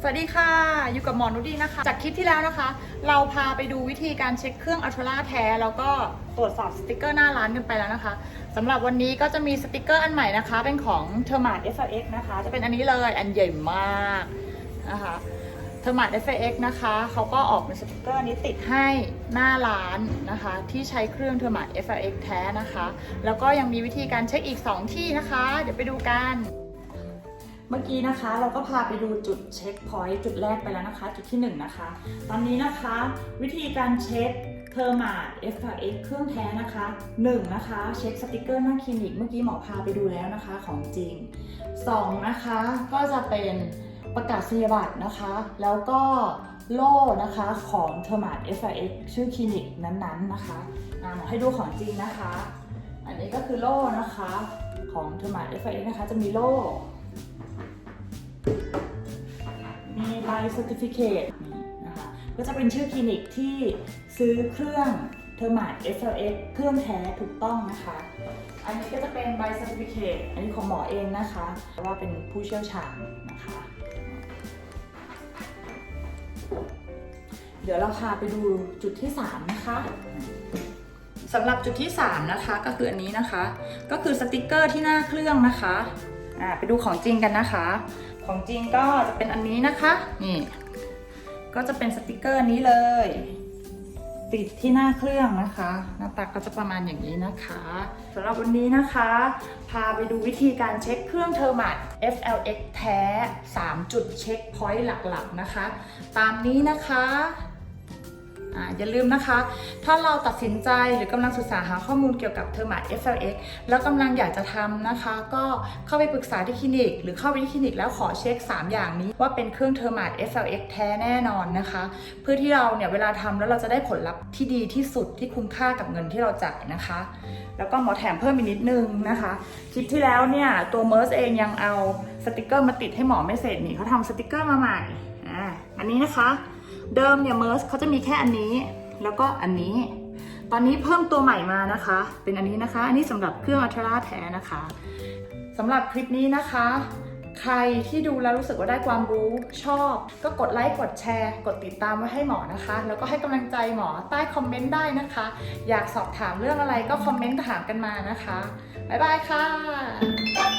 สวัสดีค่ะ อยู่กับหมอนุดีนะคะ จากคลิปที่แล้วนะคะ เราพาไปดูวิธีการเช็คเครื่องอัลตราแท้ แล้วก็ตรวจสอบสติกเกอร์หน้าร้านกันไปแล้วนะคะสำหรับวันนี้ก็จะมีสติกเกอร์อันใหม่นะคะ เป็นของ t h e r m a t FX นะคะ จะเป็นอันนี้เลยอันใหญ่มากนะคะ t h e r m a t FX นะคะเขาก็ออกเป็นสติกเกอร์นี้ติดให้หน้าร้านนะคะ ที่ใช้เครื่อง t h e r m a t FX แท้นะคะ แล้วก็ยังมีวิธีการเช็คอีก 2 ที่นะคะ เดี๋ยวไปดูกัน เมื่อกี้นะคะเราก็พาไปดูจุดเช็คพอยต์จุดแรกไปแล้วนะคะ จุดที่ 1 นะคะ ตอนนี้นะคะ วิธีการเช็คเทอร์มาด FRX เครื่องแท้นะคะ 1 นะคะ เช็คสติกเกอร์หน้าคลินิก เมื่อกี้หมอพาไปดูแล้วนะคะของจริง 2 นะคะก็จะเป็นประกาศนียบัตรนะคะ แล้วก็โล่นะคะของเทอร์มาด FRX ชื่อคลินิกนั้นๆนะคะอ่าหมอให้ดูของจริงนะคะ อันนี้ก็คือโล่นะคะของเทอร์มาด FRX นะคะจะมีโล่ มีใบ certificate นี่นะคะ ก็จะเป็นชื่อคลินิกที่ซื้อเครื่องเทอร์มาด SLX เครื่องแท้ถูกต้องนะคะ อันนี้ก็จะเป็นใบ certificate อันนี้ของหมอเองนะคะ ว่าเป็นผู้เชี่ยวชาญนะคะ เดี๋ยวเราพาไปดูจุดที่ 3 นะคะสำหรับจุดที่ 3 นะคะก็คืออันนี้นะคะ ก็คือสติกเกอร์ที่หน้าเครื่องนะคะ อ่าไปดูของจริงกันนะคะ ของจริงก็จะเป็นอันนี้นะคะ นี่ ก็จะเป็นสติกเกอร์นี้เลย ติดที่หน้าเครื่องนะคะ หน้าตาก็จะประมาณอย่างนี้นะคะสำหรับวันนี้นะคะ พาไปดูวิธีการเช็คเครื่องเทอร์มัต FLX แท้ 3 จุดเช็คพอยต์หลักๆนะคะ ตามนี้นะคะ อย่าลืมนะคะ ถ้าเราตัดสินใจหรือกำลังศึกษาหาข้อมูลเกี่ยวกับเทอร์มา FLX แล้วกำลังอยากจะทำนะคะ ก็เข้าไปปรึกษาที่คลินิก หรือเข้าไปที่คลินิกแล้วขอเช็ค 3 อย่างนี้ ว่าเป็นเครื่องเทอร์มา FLX แท้แน่นอนนะคะ เพื่อที่เราเนี่ยเวลาทำแล้วเราจะได้ผลลัพธ์ที่ดีที่สุดที่คุ้มค่ากับเงินที่เราจ่ายนะคะ แล้วก็หมอแถมเพิ่มอีกนิดนึงนะคะคลิปที่แล้วเนี่ยตัวเมอร์สเองยังเอาสติกเกอร์มาติดให้หมอไม่เสร็จนี่เขาทำสติกเกอร์มาใหม่อ่าอันนี้นะคะ เดิมเนี่ยเมอร์สเขาจะมีแค่อันนี้ แล้วก็อันนี้ ตอนนี้เพิ่มตัวใหม่มานะคะ เป็นอันนี้นะคะ อันนี้สำหรับเครื่องอัลตราแท้นะคะสำหรับคลิปนี้นะคะ ใครที่ดูแล้วรู้สึกว่าได้ความรู้ชอบ ก็กดไลค์กดแชร์ กดติดตามไว้ให้หมอนะคะ แล้วก็ให้กำลังใจหมอใต้คอมเมนต์ได้นะคะ อยากสอบถามเรื่องอะไรก็คอมเมนต์ถามกันมานะคะบ๊ายบายค่ะ